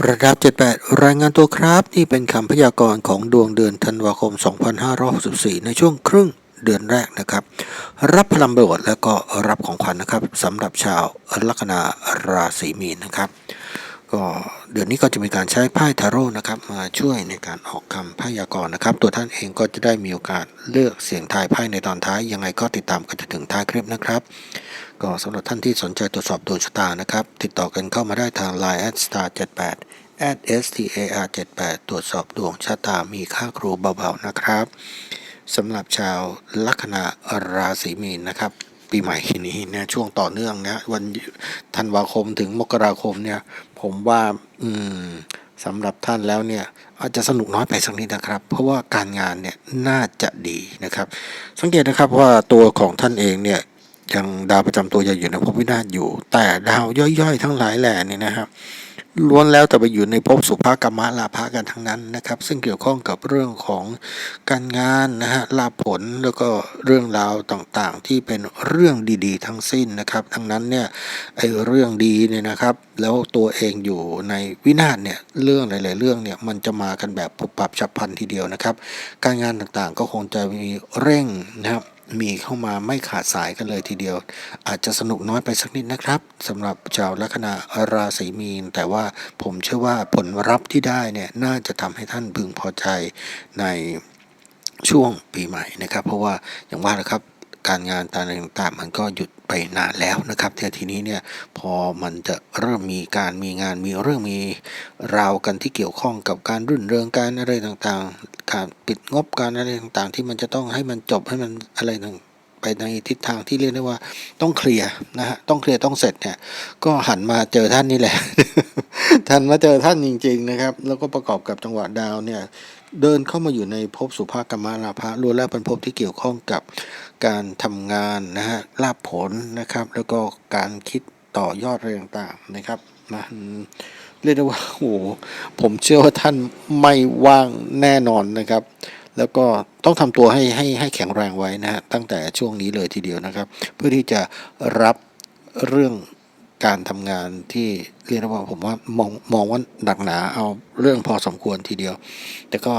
ระดับ 78 รายงานตัวครับ นี่เป็นคำพยากรณ์ของดวงเดือนธันวาคม 2564 ในช่วงครึ่งเดือนแรกนะครับ รับพลังบวชแล้วก็รับของขวัญนะครับสำหรับชาวลัคนาราศีมีนนะครับ ก็เดือนนี้ก็จะมีการใช้ไพ่ทาโร่นะครับ มาช่วยในการออกคำพยากรณ์นะครับ ตัวท่านเองก็จะได้มีโอกาสเลือกเสียงทายไพ่ในตอนท้าย ยังไงก็ติดตามกันจนถึงท้ายคลิปนะครับ ก็สำหรับท่านที่สนใจตรวจสอบดวงชะตานะครับ ติดต่อกันเข้ามาได้ทาง Line at star 78 at star 78ตรวจสอบดวงชะตามีค่าครูเบาๆนะครับสำหรับชาวลัคนาราศีมีนนะครับ ปีใหม่นี้เนี่ยช่วงต่อเนื่องนะวันธันวาคมถึงมกราคมเนี่ย ผมว่าอืมสำหรับท่านแล้วเนี่ยอาจจะสนุกน้อยไปสักนิดนะครับ เพราะว่าการงานเนี่ยน่าจะดีนะครับ สังเกตนะครับว่าตัวของท่านเองเนี่ยยังดาวประจำตัวยังอยู่ในภพวินาศอยู่ แต่ดาวย่อยๆ ทั้งหลายแหล่นี่นะครับ ล้วนแล้วแต่ไปอยู่ในภพสุภากรรมะลาภะกันทั้งนั้นนะครับ ซึ่งเกี่ยวข้องกับเรื่องของการงานนะฮะลาผลแล้วก็เรื่องราวต่างๆ ที่เป็นเรื่องดีๆ ทั้งสิ้นนะครับดังนั้นเนี่ยไอ้เรื่องดีเนี่ยนะครับ แล้วตัวเองอยู่ในวินาศเนี่ยเรื่องหลาย ๆ เรื่องเนี่ยมันจะมากันแบบปุบปับฉับพลันทีเดียวนะครับ การงานต่างๆก็คงจะมีเร่งนะครับ มีเข้ามาไม่ขาดสายกันเลยทีเดียว อาจจะสนุกน้อยไปสักนิดนะครับสำหรับชาวลัคนาราศีมีน แต่ว่าผมเชื่อว่าผลรับที่ได้เนี่ยน่าจะทำให้ท่านพึงพอใจในช่วงปีใหม่นะครับ เพราะว่าอย่างว่านะครับ การงานต่างๆมันก็หยุดไปนานแล้วนะครับแต่ทีนี้เนี่ยพอมันจะเริ่มมีการมีงานมีเรื่องมีราวกันที่เกี่ยวข้องกับการรื่นเริงการอะไรต่างๆ การปิดงบการอะไรต่างๆ ที่มันจะต้องให้มันจบให้มันอะไรต่างไปในทิศทางที่เรียกได้ว่าต้องเคลียร์นะฮะต้องเคลียร์ต้องเสร็จเนี่ยก็หันมาเจอท่านนี่แหละท่านมาเจอท่านจริง ๆนะครับ แล้วก็ประกอบกับจังหวะดาวเนี่ย เดินเข้ามาอยู่ในภพสุภากรรมลาภะล้วนแล้วเป็นภพที่เกี่ยวข้องกับการทำงานนะฮะลาภผลนะครับ แล้วก็การคิดต่อยอดอะไรต่างๆนะครับมันเรียกได้ว่าโอ้โหผมเชื่อว่าท่านไม่ว่างแน่นอนนะครับ แล้วก็ต้องทำตัวให้ให้ให้แข็งแรงไว้นะฮะตั้งแต่ช่วงนี้เลยทีเดียวนะครับ เพื่อที่จะรับเรื่อง การทำงานที่เรียกได้ว่าผมว่ามองมองว่าหนักหนาเอาเรื่องพอสมควรทีเดียว แต่ก็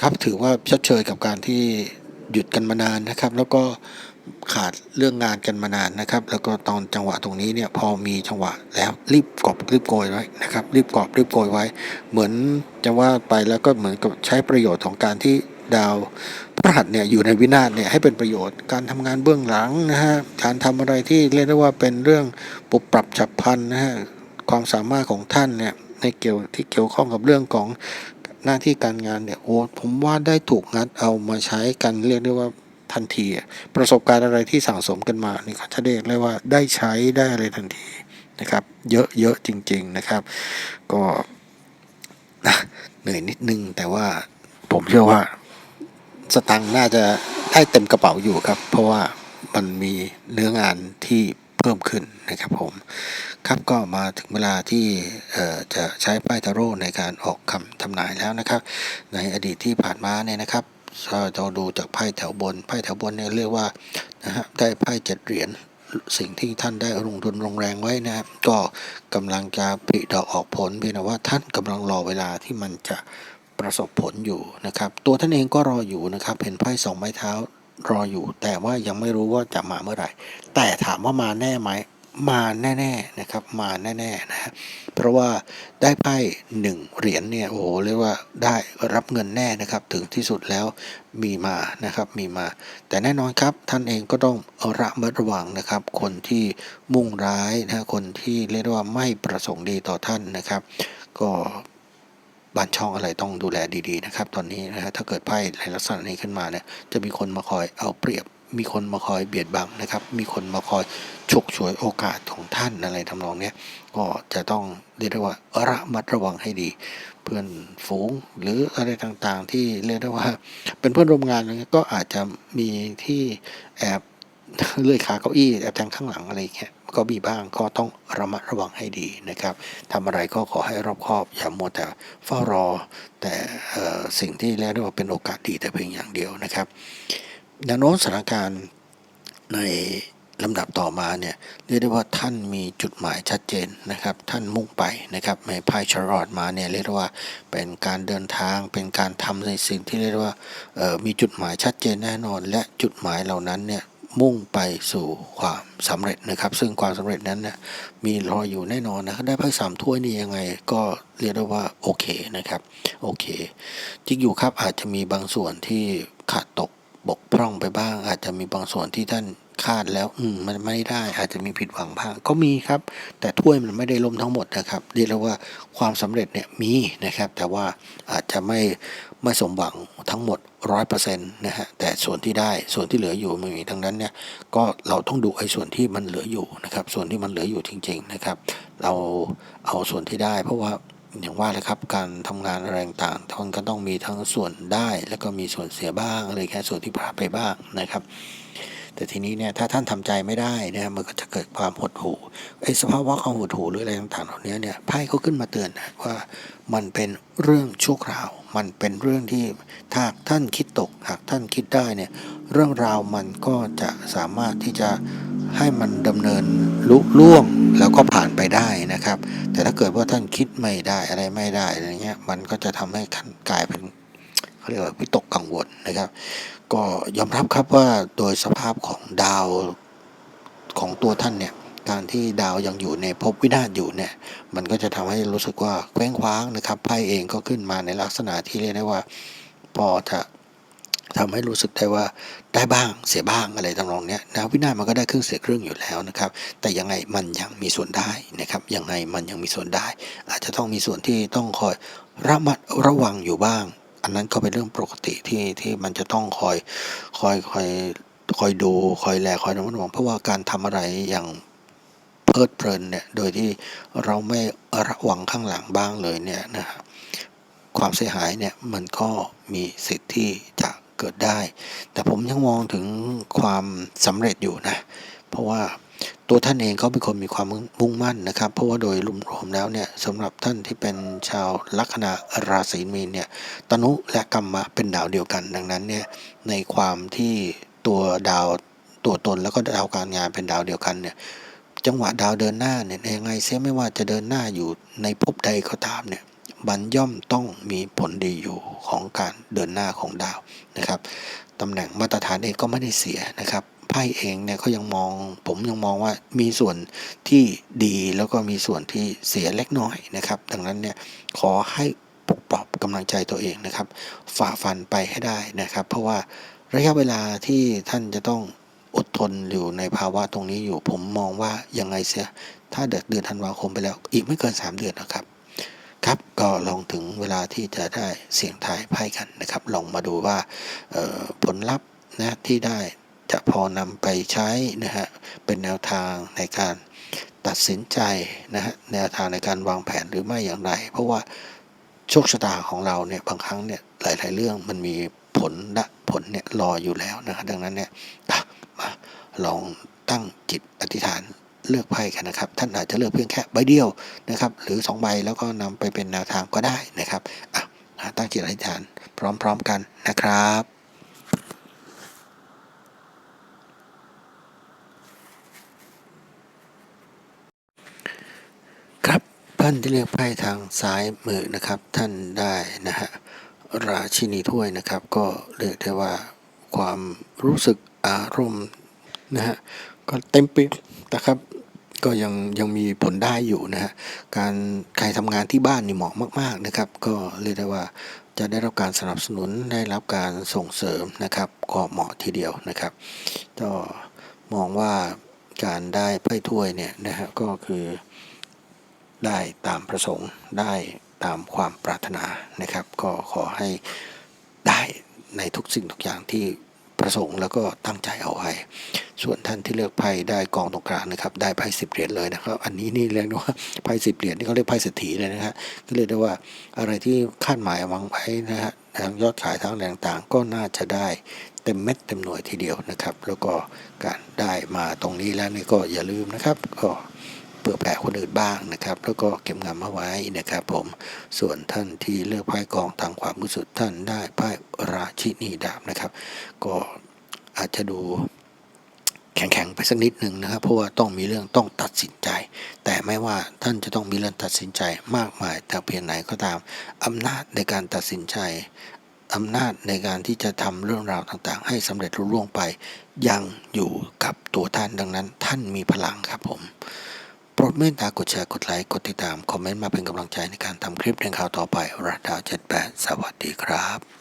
ครับถือว่าชดเชยกับการที่หยุดกันมานานนะครับ แล้วก็ขาดเรื่องงานกันมานานนะครับ แล้วก็ตอนจังหวะตรงนี้เนี่ยพอมีจังหวะแล้วรีบกอบรีบโกยไว้นะครับ รีบกอบรีบโกยไว้ เหมือนจะว่าไปแล้วก็เหมือนกับใช้ประโยชน์ของการที่ดาว พฤหัสเนี่ยอยู่ในวินาศเนี่ยให้เป็นประโยชน์ การทำงานเบื้องหลังนะฮะการทำอะไรที่เรียกได้ว่าเป็นเรื่องปรับปรับฉับพลันนะฮะความสามารถของท่านเนี่ยในเกี่ยวที่เกี่ยวข้องกับเรื่องของหน้าที่การงานเนี่ยโอ้ผมว่าได้ถูกงัดเอามาใช้กันเรียกได้ว่าทันที ประสบการณ์อะไรที่สั่งสมกันมานี่เขาจะเรียกได้ว่าได้ใช้ได้อะไรทันทีนะครับ เยอะเยอะจริง ๆนะครับ ก็นะเหนื่อยนิดนึงแต่ว่าผมเชื่อว่า สตังค์น่าจะได้เต็มกระเป๋าอยู่ครับ เพราะว่ามันมีเนื้องานที่เพิ่มขึ้นนะครับผม ครับก็มาถึงเวลาที่จะใช้ไพ่ทาโร่ในการออกคำทำนายแล้วนะครับ ในอดีตที่ผ่านมาเนี่ยนะครับถ้าเราดูจากไพ่แถวบนไพ่แถวบนเนี่ยเรียกว่านะฮะได้ไพ่เจ็ดเหรียญสิ่งที่ท่านได้ลงทุนลงแรงไว้นะครับก็กำลังจะผลิดอกออกผลเพียงแต่ว่าท่านกำลังรอเวลาที่มันจะ ประสบผลอยู่นะครับ ตัวท่านเองก็รออยู่นะครับเห็นไพ่สองไม้เท้ารออยู่ แต่ว่ายังไม่รู้ว่าจะมาเมื่อไหร่ แต่ถามว่ามาแน่ไหมมาแน่ๆนะครับมาแน่ๆนะฮะเพราะว่าได้ไพ่หนึ่งเหรียญเนี่ยโอ้โหเรียกว่าได้รับเงินแน่นะครับ ถึงที่สุดแล้วมีมานะครับมีมา แต่แน่นอนครับท่านเองก็ต้องระมัดระวังนะครับ คนที่มุ่งร้ายนะคนที่เรียกว่าไม่ประสงค์ดีต่อท่านนะครับ ก็ บ้านช่องอะไรต้องดูแลดีๆนะครับ ตอนนี้นะฮะถ้าเกิดไพ่ในลักษณะนี้ขึ้นมาเนี่ยจะมีคนมาคอยเอาเปรียบ มีคนมาคอยเบียดบังนะครับ มีคนมาคอยฉกฉวยโอกาสของท่านอะไรทำนองเนี้ยก็จะต้องเรียกได้ว่าระมัดระวังให้ดี เพื่อนฝูงหรืออะไรต่างๆ ที่เรียกได้ว่า เป็นเพื่อนร่วมงานอะไรเงี้ยก็อาจจะมีที่แอบเลื่อยขาเก้าอี้แอบแทงข้างหลังอะไรอย่างเงี้ย ก็มีบ้างก็ต้องระมัดระวังให้ดีนะครับทำอะไรก็ขอให้รอบคอบ อย่ามัวแต่เฝ้ารอ แต่สิ่งที่เรียกได้ว่าเป็นโอกาสดีแต่เพียงอย่างเดียวนะครับแนวโน้มสถานการณ์ในลำดับต่อมาเนี่ยเรียกได้ว่าท่านมีจุดหมายชัดเจนนะครับ ท่านมุ่งไปนะครับในไพ่ชารอดมาเนี่ยเรียกได้ว่าเป็นการเดินทางเป็นการทำในสิ่งที่เรียกได้ว่ามีจุดหมายชัดเจนแน่นอน และจุดหมายเหล่านั้นเนี่ย มุ่งไปสู่ความสำเร็จนะครับ ซึ่งความสำเร็จนั้นเนี่ยมีรออยู่แน่นอนนะได้ไพ่สามถ้วยนี่ยังไง ก็เรียกได้ว่าโอเคนะครับโอเคจริงอยู่ครับอาจจะมีบางส่วนที่ขาดตกบกพร่องไปบ้าง อาจจะมีบางส่วนที่ท่านคาดแล้วอืมมันไม่ได้อาจจะมีผิดหวังบ้างก็มีครับ แต่ถ้วยมันไม่ได้ล้มทั้งหมดนะครับ เรียกได้ว่าความสำเร็จเนี่ยมีนะครับ แต่ว่าอาจจะไม่ ไม่สมหวังทั้งหมดร้อยเปอร์เซ็นต์นะฮะแต่ส่วนที่ได้ส่วนที่เหลืออยู่มันมีทั้งนั้นเนี่ยก็เราต้องดูไอ้ส่วนที่มันเหลืออยู่นะครับ ส่วนที่มันเหลืออยู่จริง ๆนะครับ เราเอาส่วนที่ได้ เพราะว่าอย่างว่าเลยครับการทำงานอะไรต่างๆมันก็ต้องมีทั้งส่วนได้ แล้วก็มีส่วนเสียบ้างอะไรแค่ส่วนที่พลาดไปบ้างนะครับ แต่ทีนี้เนี่ยถ้าท่านทำใจไม่ได้เนี่ยมันก็จะเกิดความหดหู่ไอ้สภาวะความหดหู่หรืออะไรต่างๆเหล่านี้เนี่ยไพ่เขาขึ้นมาเตือนนะว่ามันเป็นเรื่องชั่วคราว มันเป็นเรื่องที่ถ้าท่านคิดตกหากท่านคิดได้เนี่ยเรื่องราวมันก็จะสามารถที่จะให้มันดำเนินลุล่วงแล้วก็ผ่านไปได้นะครับ แต่ถ้าเกิดว่าท่านคิดไม่ได้อะไรไม่ได้อะไรเงี้ยมันก็จะทำให้ท่านกลายเป็น เขาเรียกว่าวิตกกังวลนะครับ ก็ยอมรับครับว่าโดยสภาพของดาวของตัวท่านเนี่ยการที่ดาวยังอยู่ในภพวินาศอยู่เนี่ย มันก็จะทำให้รู้สึกว่าเคว้งคว้างนะครับไพ่เองก็ขึ้นมาในลักษณะที่เรียกได้ว่า พอจะทำให้รู้สึกได้ว่าได้บ้างเสียบ้างอะไรต่างๆเนี้ยดาววินาศมันก็ได้ครึ่งเสียครึ่งอยู่แล้วนะครับ แต่ยังไงมันยังมีส่วนได้นะครับยังไงมันยังมีส่วนได้ อาจจะต้องมีส่วนที่ต้องคอยระมัดระวังอยู่บ้าง อันนั้นก็เป็นเรื่องปกติที่ที่มันจะต้องคอยคอยคอยคอยดูคอยแลคอยระมัดระวังเพราะว่าการทำอะไรอย่างเพลิดเพลินเนี่ยโดยที่เราไม่ระวังข้างหลังบ้างเลยเนี่ยนะฮะความเสียหายเนี่ยมันก็มีสิทธิ์ที่จะเกิดได้ แต่ผมยังมองถึงความสำเร็จอยู่นะ เพราะว่า ตัวท่านเองเขาเป็นคนมีความมุ่งมั่นนะครับ เพราะว่าโดยรวมๆแล้วเนี่ยสำหรับท่านที่เป็นชาวลัคนาราศีมีนเนี่ยตนุและกัมมะเป็นดาวเดียวกัน ดังนั้นเนี่ยในความที่ตัวดาวตัวตนแล้วก็ดาวการงานเป็นดาวเดียวกันเนี่ยจังหวะดาวเดินหน้าเนี่ยยังไงเสียไม่ว่าจะเดินหน้าอยู่ในภพใดก็ตามเนี่ยมันย่อมต้องมีผลดีอยู่ของการเดินหน้าของดาวนะครับตำแหน่งมาตรฐานเองก็ไม่ได้เสียนะครับ พ่เองเนี่ยเขายังมอง ผมยังมองว่ามีส่วนที่ดีแล้วก็มีส่วนที่เสียเล็กน้อยนะครับ ดังนั้นเนี่ยขอให้ปลุกปลอบกำลังใจตัวเองนะครับ ฝ่าฟันไปให้ได้นะครับ เพราะว่าระยะเวลาที่ท่านจะต้องอดทนอยู่ในภาวะตรงนี้อยู่ ผมมองว่ายังไงเสีย ถ้าเดือนเดือนธันวาคมไปแล้ว อีกไม่เกิน 3 เดือนนะครับ ครับก็ลองถึงเวลาที่จะได้เสี่ยงทายไพ่กันนะครับ ลองมาดูว่าผลลัพธ์นะที่ได้ จะพอนำไปใช้นะฮะเป็นแนวทางในการตัดสินใจนะฮะแนวทางในการวางแผนหรือไม่อย่างไร เพราะว่าโชคชะตาของเราเนี่ยบางครั้งเนี่ยหลาย ๆ เรื่องมันมีผลละผลเนี่ยรออยู่แล้วนะครับดังนั้นเนี่ยมาลองตั้งจิตอธิษฐานเลือกไพ่กันนะครับ ท่านอาจจะเลือกเพียงแค่ใบเดียวนะครับ หรือ 2 ใบแล้วก็นำไปเป็นแนวทางก็ได้นะครับมาตั้งจิตอธิษฐานพร้อม ๆ กันนะครับ ครับ ท่านที่เลือกไพ่ทางซ้ายมือนะครับ ท่านได้นะฮะราชินีถ้วยนะครับ ก็เรียกได้ว่าความรู้สึกอารมณ์นะฮะก็เต็มปีนะครับก็ยังยังมีผลได้อยู่นะฮะการใครทำงานที่บ้านนี่เหมาะมาก ๆนะครับ ก็เรียกได้ว่าจะได้รับการสนับสนุนได้รับการส่งเสริมนะครับก็เหมาะทีเดียวนะครับก็มองว่าการได้ไพ่ถ้วยเนี่ยนะฮะก็คือ ได้ตามประสงค์ได้ตามความปรารถนานะครับ ก็ขอให้ได้ในทุกสิ่งทุกอย่างที่ประสงค์แล้วก็ตั้งใจเอาไว้ ส่วนท่านที่เลือกไพ่ได้กองตรงกลางนะครับ ได้ไพ่สิบเหรียญเลยนะครับ อันนี้นี่เรียกได้ว่าไพ่สิบเหรียญนี่เขาเรียกไพ่เศรษฐีเลยนะฮะก็เรียกได้ว่าอะไรที่คาดหมายวางไว้นะฮะทางยอดขายทั้งแรงต่างก็น่าจะได้เต็มเม็ดเต็มหน่วยทีเดียวนะครับ แล้วก็การได้มาตรงนี้แล้วนี่ก็อย่าลืมนะครับ ก็ เผื่อแผ่คนอื่นบ้างนะครับ แล้วก็เก็บงำมาไว้นะครับ ผมส่วนท่านที่เลือกไพ่กองทางความรู้สึกท่านได้ไพ่ราชินีดาบนะครับ ก็อาจจะดูแข็งๆไปสักนิดหนึ่งนะครับ เพราะว่าต้องมีเรื่องต้องตัดสินใจ แต่ไม่ว่าท่านจะต้องมีเรื่องตัดสินใจมากมายแต่เพียงไหนก็ตามอำนาจในการตัดสินใจอำนาจในการที่จะทำเรื่องราวต่างๆ ให้สำเร็จรุ่ล่วงไป ยังอยู่กับตัวท่านดังนั้น ท่านมีพลังครับผม โปรดเมตตากดแชร์กดไลค์กดติดตาม คอมเมนต์มาเป็นกำลังใจในการทำคลิปในข่าวต่อไปรัดดาว78 สวัสดีครับ